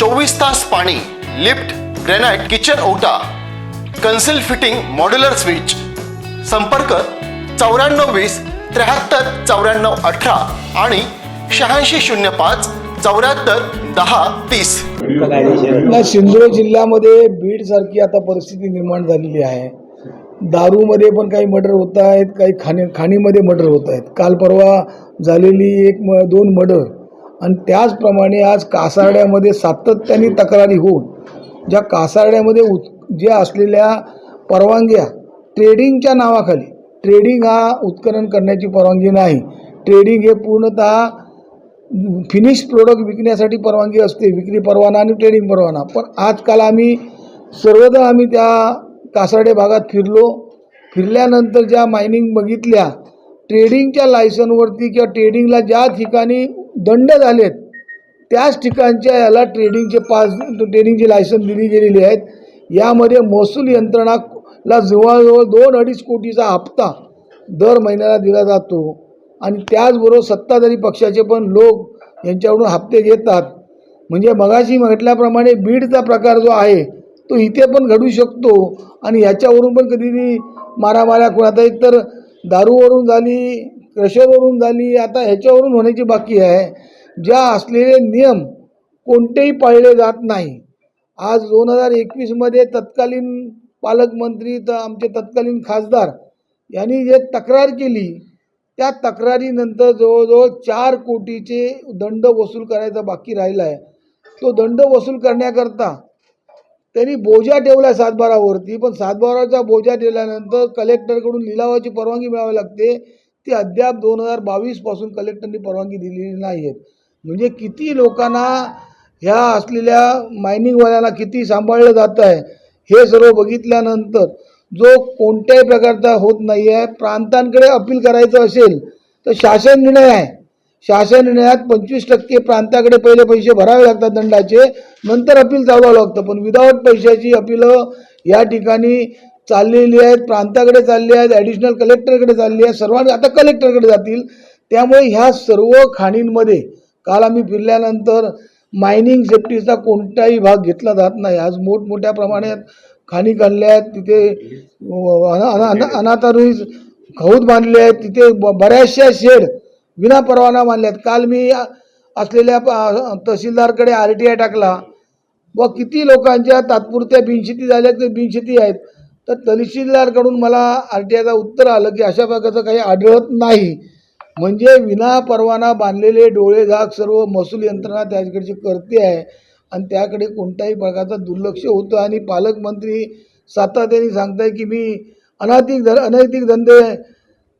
चोवीस तास पाणी लिफ्ट ग्रेनाइट किचन ओटा कन्सिल फिटिंग मॉड्युलर स्विच. संपर्क चौऱ्याण्णव वीस त्र्याहत्तर चौऱ्याण्णव अठरा आणि शहाऐंशी शून्य पाच चौऱ्याहत्तर दहा तीस. नाही सिंधुदुर्ग जिल्ह्यामध्ये बीड सारखी आता परिस्थिती निर्माण झालेली आहे. दारूमध्ये पण काही मर्डर होत आहेत काही खाणी खाणीमध्ये मर्डर होत आहेत. काल परवा झालेली एक म दोन मर्डर आणि त्याचप्रमाणे आज कासारड्यामध्ये सातत्याने तक्रारी होऊन ज्या कासारड्यामध्ये उत ज्या असलेल्या परवानग्या ट्रेडिंगच्या नावाखाली ट्रेडिंग हा उत्खनन करण्याची परवानगी नाही. ट्रेडिंग हे पूर्णतः फिनिश प्रोडक्ट विकण्यासाठी परवानगी असते. विक्री परवाना आणि ट्रेडिंग परवाना. पण आजकाल आम्ही सर्वजण आम्ही त्या कासारडे भागात फिरलो. फिरल्यानंतर ज्या मायनिंग बघितल्या ट्रेडिंगच्या लायसनवरती किंवा ट्रेडिंगला ज्या ठिकाणी दंड झालेत. त्याच ठिकाणच्या याला ट्रेडिंगचे पास ट्रेडिंगचे लायसन दिली गेलेली आहेत. यामध्ये महसूल यंत्रणाला जवळजवळ दोन अडीच कोटीचा हप्ता दर महिन्याला दिला जातो. आणि त्याचबरोबर सत्ताधारी पक्षाचे पण लोक यांच्याकडून हप्ते घेतात. म्हणजे मगाशी म्हटल्याप्रमाणे बीडचा प्रकार जो आहे तो इथे पण घडू शकतो. आणि ह्याच्यावरून पण कधी मारामाऱ्या कुणात आहेत तर दारूवरून झाली क्रशरवरून झाली? आता ह्याच्यावरून होण्याची बाकी आहे. ज्या असलेले नियम कोणतेही पाळले जात नाही. आज दोन हजार एकवीसमध्ये तत्कालीन पालकमंत्री तर आमचे तत्कालीन खासदार यांनी जे तक्रार केली त्या तक्रारीनंतर जवळजवळ चार कोटीचे दंड वसूल करायचा बाकी राहिला आहे तो दंड वसूल करण्याकरता त्यांनी बोजा ठेवला सातबारावरती पण सातबाराचा बोजा ठेवल्यानंतर कलेक्टरकडून लिलावाची परवानगी मिळावी लागते. ती अद्याप दोन हजार बावीसपासून कलेक्टरनी परवानगी दिलेली नाही आहेत म्हणजे किती लोकांना ह्या असलेल्या मायनिंगवाल्यांना किती सांभाळलं जातं आहे हे सर्व बघितल्यानंतर जो कोणत्याही प्रकारचा होत नाही आहे प्रांतांकडे अपील करायचं असेल तर शासन निर्णय आहे. शासन निर्णयात पंचवीस टक्के प्रांताकडे पहिले पैसे भरावे लागतात दंडाचे नंतर अपील चालवावं लागतं. पण विदाऊट पैशाची अपीलं या ठिकाणी चाललेली आहेत प्रांताकडे चालली आहेत ॲडिशनल कलेक्टरकडे चालली आहे सर्वांनी आता कलेक्टरकडे जातील. त्यामुळे ह्या सर्व खाणींमध्ये काल आम्ही फिरल्यानंतर मायनिंग सेफ्टीचा कोणताही भाग घेतला जात नाही. आज मोठमोठ्या प्रमाणात खाणी काढल्या आहेत तिथे अना- अनाथारुई खौद बांधले आहेत तिथे ब- बऱ्याचशा शेड विना परवाना बांधल्यात काल मी असलेल्या प- तहसीलदारकडे आर टी आय टाकला. व किती लोकांच्या तात्पुरत्या बिनशेती झाल्या ते बिनशेती आहेत. तर तहसीलदारकडून मला आर टी आयचं उत्तर आलं की अशा प्रकारचं काही आढळत नाही. म्हणजे विना परवाना बांधलेले डोळे झाक सर्व महसूल यंत्रणा त्याकडची करते आहे. आणि त्याकडे कोणत्याही प्रकारचं दुर्लक्ष होतं. आणि पालकमंत्री सातत्याने सांगताय की मी अनैतिक ध अनैतिक धंदे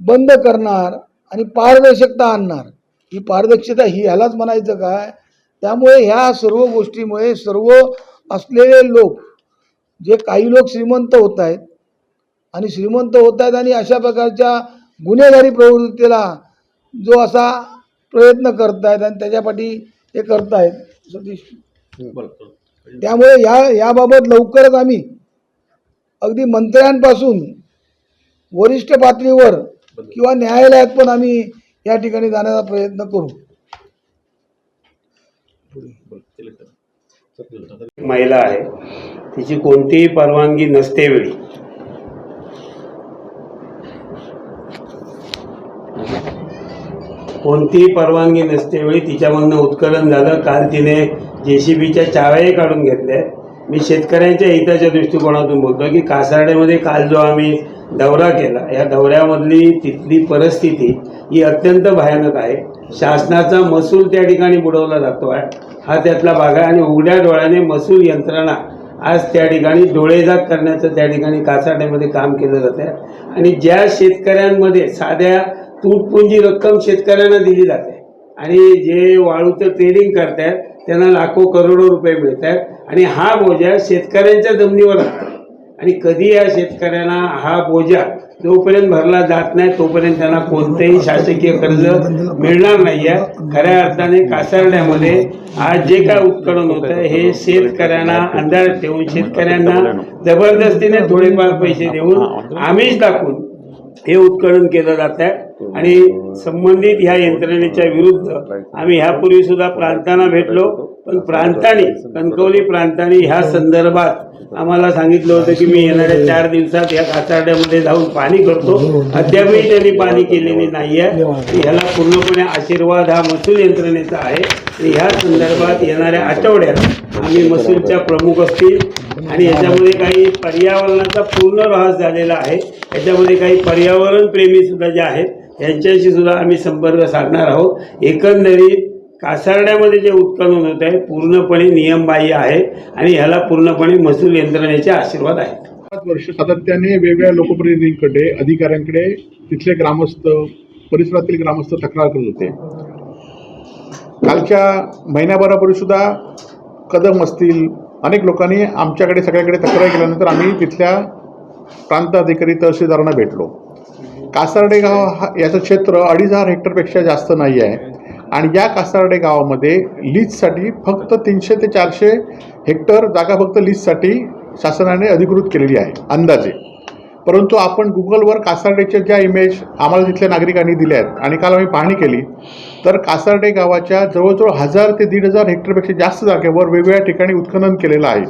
बंद करणार आणि पारदर्शकता आणणार. ही पारदर्शकता ही ह्यालाच म्हणायचं काय? त्यामुळे ह्या सर्व गोष्टीमुळे सर्व असलेले लोक जे काही लोक श्रीमंत होत आहेत आणि श्रीमंत होत आहेत आणि अशा प्रकारच्या गुन्हेगारी प्रवृत्तीला जो असा प्रयत्न करतायत आणि त्याच्यापाठी हे करतायत सतीश त्यामुळे या याबाबत लवकरच आम्ही अगदी मंत्र्यांपासून वरिष्ठ पातळीवर किंवा न्यायालयात पण आम्ही या ठिकाणी जाण्याचा प्रयत्न करू. महिला आहे. तिची कोणतीही परवानगी नसते वेळी. कोणतीही परवानगी नसते वेळी तिच्यामधनं उत्खनन झालं. काल तिने जे सी बीच्या चाव्याही काढून घेतल्या. मी शेतकऱ्यांच्या हिताच्या दृष्टिकोनातून बोलतो की कासारड्यामध्ये काल जो आम्ही दौरा केला या दौऱ्यामधली तिथली परिस्थिती ही अत्यंत भयानक आहे. शासनाचा महसूल त्या ठिकाणी बुडवला जातो आहे हा त्यातला भाग आहे आणि उघड्या डोळ्याने महसूल यंत्रणा आज त्या ठिकाणी डोळेजात करण्याचं त्या ठिकाणी कासाट्यामध्ये काम केलं जातं आहे. आणि ज्या शेतकऱ्यांमध्ये साध्या तुटपुंजी रक्कम शेतकऱ्यांना दिली जाते आणि जे वाळूचं ट्रेडिंग करतायत त्यांना लाखो करोडो रुपये मिळत आहेत आणि हा बोजा शेतकऱ्यांच्या जमिनीवर असतो आणि कधी या शेतकऱ्यांना हा बोजा जोपर्यंत भरला जात नाही तोपर्यंत त्यांना कोणतेही शासकीय कर्ज मिळणार नाही आहे खऱ्या अर्थाने कासारड्यामध्ये आज जे काय उत्खनन होत आहे हे शेतकऱ्यांना अंधारात ठेवून शेतकऱ्यांना जबरदस्तीने थोडेफार पैसे देऊन आमिष दाखवून हे उत्खनन केलं जात आहे. आणि संबंधित ह्या यंत्रणेच्या विरुद्ध आम्ही ह्यापूर्वी सुद्धा प्रांतांना भेटलो पण प्रांतांनी कणकवली प्रांतांनी ह्या संदर्भात आम्हाला सांगितलं होतं की मी येणाऱ्या चार दिवसात या कासारड्यामध्ये जाऊन पाणी करतो. अद्यापही त्यांनी पाणी केलेली नाही आहे ह्याला पूर्णपणे आशीर्वाद हा महसूल यंत्रणेचा आहे. आणि ह्या संदर्भात येणाऱ्या आठवड्यात आम्ही महसूलच्या प्रमुख असतील. आणि याच्यामध्ये काही पर्यावरणाचा पूर्ण ऱ्हास झालेला आहे. याच्यामध्ये काही पर्यावरण प्रेमी सुद्धा जे आहेत यांच्याशी सुद्धा आम्ही संपर्क साधणार आहोत. एकंदरीत कासारड्यामध्ये जे उत्खनन होत आहे पूर्णपणे नियमबाह्य आहे आणि ह्याला पूर्णपणे महसूल यंत्रणेचे आशीर्वाद आहेत. पाच वर्ष सातत्याने वेगवेगळ्या लोकप्रतिनिधींकडे अधिकाऱ्यांकडे तिथले ग्रामस्थ परिसरातील ग्रामस्थ तक्रार करत होते. कालच्या महिन्याभरापूर्वी सुद्धा कदम असतील अनेक लोकांनी आमच्याकडे सगळ्याकडे तक्रार केल्यानंतर आम्ही तिथल्या प्रांत अधिकारी तहसीलदारांना भेटलो. कासारडे गाव हा याचं क्षेत्र अडीच हजार हेक्टरपेक्षा जास्त नाही आहे. आणि या कासारडे गावामध्ये लीजसाठी फक्त तीनशे ते चारशे हेक्टर जागा फक्त लीजसाठी शासनाने अधिकृत केलेली आहे अंदाजे. परंतु आपण गुगलवर कासारडेच्या ज्या इमेज आम्हाला तिथल्या नागरिकांनी दिल्या आहेत आणि काल आम्ही पाहणी केली तर कासारडे गावाच्या जवळजवळ हजार ते दीड हजार हेक्टरपेक्षा जास्त जागेवर वेगवेगळ्या ठिकाणी उत्खनन केलेलं आहे.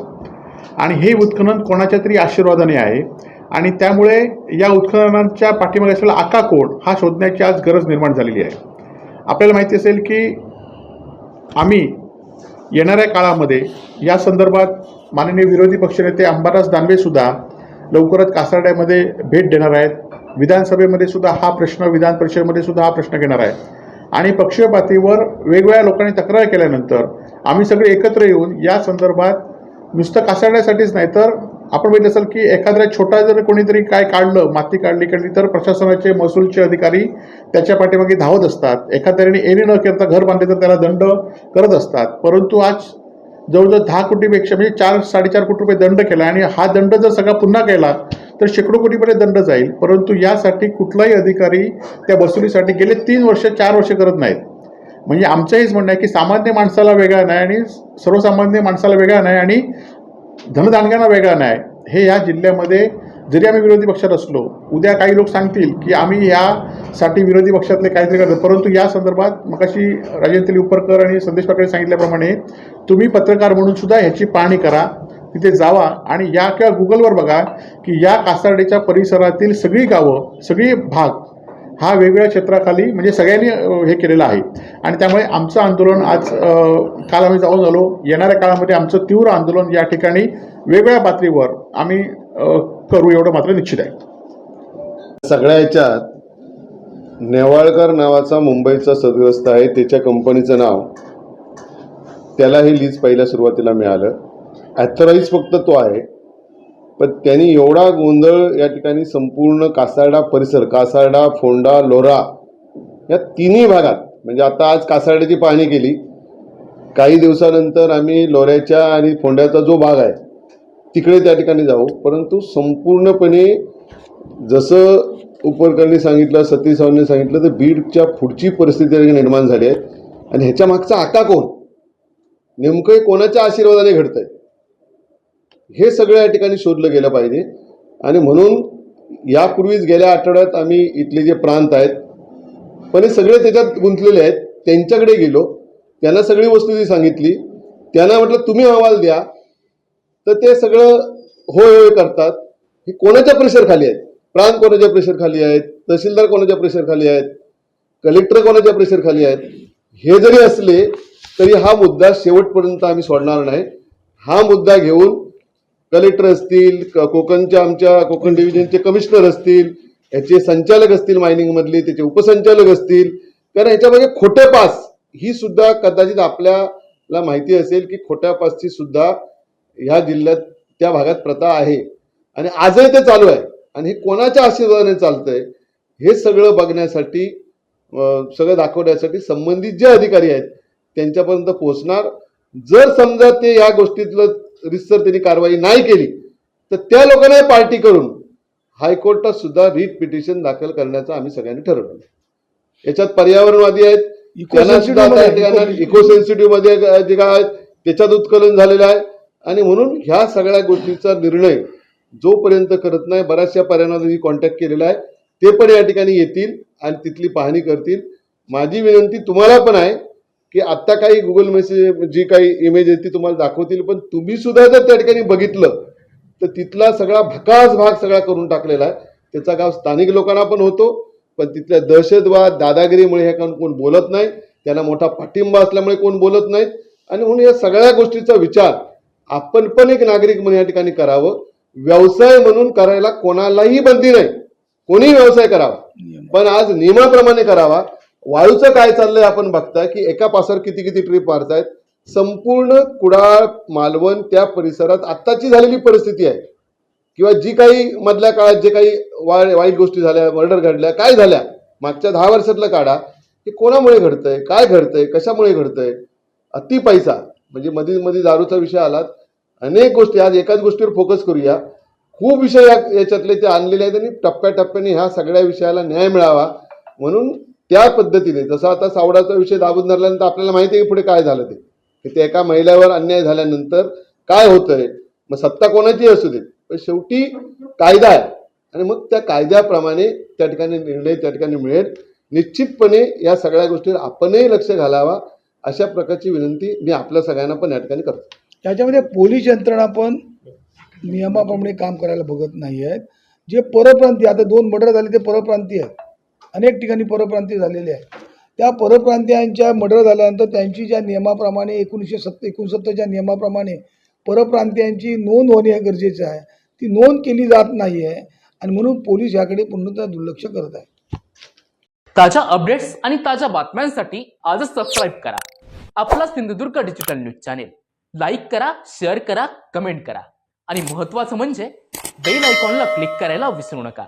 आणि हे उत्खनन कोणाच्या तरी आशीर्वादाने आहे. आणि त्यामुळे या उत्खननांच्या पाठीमागे असलेला आका कोण हा शोधण्याची आज गरज निर्माण झालेली आहे. आपल्याला माहिती असेल की आम्ही येणाऱ्या काळामध्ये या संदर्भात माननीय विरोधी पक्षनेते अंबादास दानवेसुद्धा लवकरच कासारड्यामध्ये भेट देणार आहेत. विधानसभेमध्ये सुद्धा हा प्रश्न विधान परिषदेमध्ये सुद्धा हा प्रश्न घेणार आहे आणि पक्षीय पातळीवर वेगवेगळ्या लोकांनी तक्रार केल्यानंतर आम्ही सगळे एकत्र येऊन या संदर्भात नुसतं कासारण्यासाठीच नाही तर आपण बघितलं असेल की एखाद्या छोटा जर कोणीतरी काय काढलं माती काढली काढली तर प्रशासनाचे महसूलचे अधिकारी त्याच्या पाठीमागे धावत असतात. एखाद्याने एने न करता घर बांधले तर त्याला दंड करत असतात. परंतु आज जवळजवळ दहा कोटीपेक्षा म्हणजे चार साडेचार कोटी रुपये दंड केला आणि हा दंड जर सगळा पुन्हा केला तर शेकडो कोटीपर्यंत दंड जाईल. परंतु यासाठी कुठलाही अधिकारी त्या वसुलीसाठी गेले तीन वर्ष चार वर्ष करत नाहीत. म्हणजे आमचं हेच म्हणणं आहे की सामान्य माणसाला वेगळा नाही आणि सर्वसामान्य माणसाला वेगळा नाही आणि धनदानग्यांना वेगळा नाही. हे या जिल्ह्यामध्ये जरी आम्ही विरोधी पक्षात असलो उद्या काही लोक सांगतील की आम्ही यासाठी विरोधी पक्षातले काहीतरी करतो. परंतु या संदर्भात मगाशी राजेंद्र उपरकर आणि संदेश पाकडे सांगितल्याप्रमाणे तुम्ही पत्रकार म्हणून सुद्धा ह्याची पाहणी करा तिथे जावा आणि या किंवा गुगलवर बघा की या कासारडेच्या परिसरातील सगळी गावं सगळी भाग हा वेगवेगळ्या क्षेत्राखाली म्हणजे सगळ्यांनी हे केलेलं आहे. आणि त्यामुळे आमचं आंदोलन आज काल आम्ही जाऊन झालो येणाऱ्या काळामध्ये आमचं तीव्र आंदोलन या ठिकाणी वेगवेगळ्या पातळीवर आम्ही करू एवढं मात्र निश्चित आहे. सगळ्या याच्यात नेवाळकर नावाचा मुंबईचा सदग्रस्त आहे. त्याच्या कंपनीचं नाव त्याला हे लीज पहिल्या सुरुवातीला मिळालं. ॲथराईज फक्त तो आहे. पण त्यांनी एवढा गोंधळ या ठिकाणी संपूर्ण कासारडा परिसर कासारडा फोंडा लोरा या तिन्ही भागात म्हणजे आता आज कासारड्याची पाहणी केली काही दिवसानंतर आम्ही लोऱ्याच्या आणि फोंड्याचा जो भाग आहे तिकडे त्या ठिकाणी जाऊ. परंतु संपूर्णपणे जसं उपरकरणी सांगितलं सतीश सावंतने सांगितलं तर बीडच्या पुढची परिस्थिती निर्माण झाली आहे. आणि ह्याच्या मागचा आका कोण? नेमकं कोणाच्या आशीर्वादाने घडतंय? हे सगळं या ठिकाणी शोधलं गेलं पाहिजे. आणि म्हणून यापूर्वीच गेल्या आठवड्यात आम्ही इथले जे प्रांत आहेत पण हे सगळे त्याच्यात गुंतलेले आहेत त्यांच्याकडे गेलो. त्यांना सगळी वस्तुस्थिती सांगितली त्यांना म्हटलं तुम्ही अहवाल द्या. तर ते सगळं होय होय करतात. हे कोणाच्या प्रेशरखाली आहेत? प्रांत कोणाच्या प्रेशरखाली आहेत? तहसीलदार कोणाच्या प्रेशरखाली आहेत? कलेक्टर कोणाच्या प्रेशरखाली आहेत? हे जरी असले तरी हा मुद्दा शेवटपर्यंत आम्ही सोडणार नाही. हा मुद्दा घेऊन कलेक्टर असतील क- कोकणच्या आमच्या कोकण डिव्हिजनचे कमिशनर असतील याचे संचालक असतील मायनिंगमधले त्याचे उपसंचालक असतील. कारण याच्यामध्ये खोटे पास ही सुद्धा कदाचित आपल्याला माहिती असेल की खोट्या पासची सुद्धा ह्या जिल्ह्यात त्या भागात प्रथा आहे. आणि आजही ते चालू आहे. आणि हे कोणाच्या आशीर्वादाने चालतंय हे सगळं बघण्यासाठी सगळं दाखवण्यासाठी संबंधित जे अधिकारी आहेत त्यांच्यापर्यंत पोहोचणार. जर समजा ते या गोष्टीतलं रितसर त्यांनी कारवाई नाही केली तर त्या लोकांना पार्टी करून हायकोर्टात सुद्धा रीट पिटिशन दाखल करण्याचं आम्ही सगळ्यांनी ठरवलं. याच्यात पर्यावरणवादी आहेत इको सेन्सिटिव्हमध्ये जे काय आहेत त्याच्यात उत्कलन झालेलं आहे. आणि म्हणून ह्या सगळ्या गोष्टीचा निर्णय जोपर्यंत करत नाही बऱ्याचशा पर्यावरणाने कॉन्टॅक्ट केलेला आहे ते पण या ठिकाणी येतील आणि तिथली पाहणी करतील. माझी विनंती तुम्हाला पण आहे की आत्ता काही गुगल मेसेज जी काही इमेज आहे ती तुम्हाला दाखवतील पण तुम्ही सुद्धा जर त्या ठिकाणी बघितलं तर तिथला सगळा भकास भाग सगळा करून टाकलेला आहे. त्याचा गाव स्थानिक लोकांना पण होतो पण तिथल्या दहशतवाद दादागिरीमुळे हे कोण कोण बोलत नाही त्यांना मोठा पाठिंबा असल्यामुळे कोण बोलत नाहीत आणि म्हणून या सगळ्या गोष्टीचा विचार आपण पण एक नागरिक म्हणून या ठिकाणी करावं. व्यवसाय म्हणून करायला कोणालाही बंदी नाही. कोणीही व्यवसाय करावा. पण आज नियमाप्रमाणे करावा. वाळूचं काय चाललंय आपण बघताय की एका पासावर किती किती ट्रिप मारतायत? संपूर्ण कुडाळ मालवण त्या परिसरात आत्ताची झालेली परिस्थिती आहे. किंवा जी काही मधल्या काळात जे काही वाय वाईट गोष्टी झाल्या मर्डर घडल्या काय झाल्या मागच्या दहा वर्षातलं काढा हे कोणामुळे घडतंय काय घडतंय कशामुळे घडतंय? अति पैसा. म्हणजे मधी मध्ये दारूचा विषय आलात. अनेक गोष्टी आज एकाच गोष्टीवर फोकस करूया. खूप विषय याच्यातले ते आणलेले आहेत आणि टप्प्याटप्प्याने ह्या सगळ्या विषयाला न्याय मिळावा. म्हणून त्या पद्धतीने जसं आता सावडाचा विषय दाबून धरल्यानंतर आपल्याला माहिती आहे की पुढे काय झालं ते. की ते एका महिलेवर अन्याय झाल्यानंतर काय होतंय? मग सत्ता कोणाची असू दे. पण शेवटी कायदा आहे. आणि मग त्या कायद्याप्रमाणे त्या ठिकाणी निर्णय त्या ठिकाणी मिळेल. निश्चितपणे या सगळ्या गोष्टीवर आपणही लक्ष घालावा अशा प्रकारची विनंती मी आपल्या सगळ्यांना पण या ठिकाणी करतो. त्याच्यामध्ये पोलीस यंत्रणा पण नियमाप्रमाणे काम करायला बघत नाही आहेत जे परप्रांतीय आता दोन मर्डर झाले ते परप्रांतीय. आहेत अनेक ठिकाणी परप्रांतीय झालेले आहेत त्या परप्रांतीयांच्या मर्डर झाल्यानंतर त्यांची ज्या नियमाप्रमाणे एकोणीसशे सत्त एकोणसत्तरच्या नियमाप्रमाणे परप्रांतीयांची नोंद होणे हे गरजेचं आहे. ती नोंद केली जात नाही आहे आणि म्हणून पोलीस याकडे पूर्णतः दुर्लक्ष करत आहे. ताज्या अपडेट्स आणि ताज्या बातम्यांसाठी आजच सबस्क्राईब करा. आपला Sindhudurg digital news channel like करा शेअर करा कमेंट करा. आणि महत्त्वाचं म्हणजे बेल आयकॉनला क्लिक करायला विसरू नका.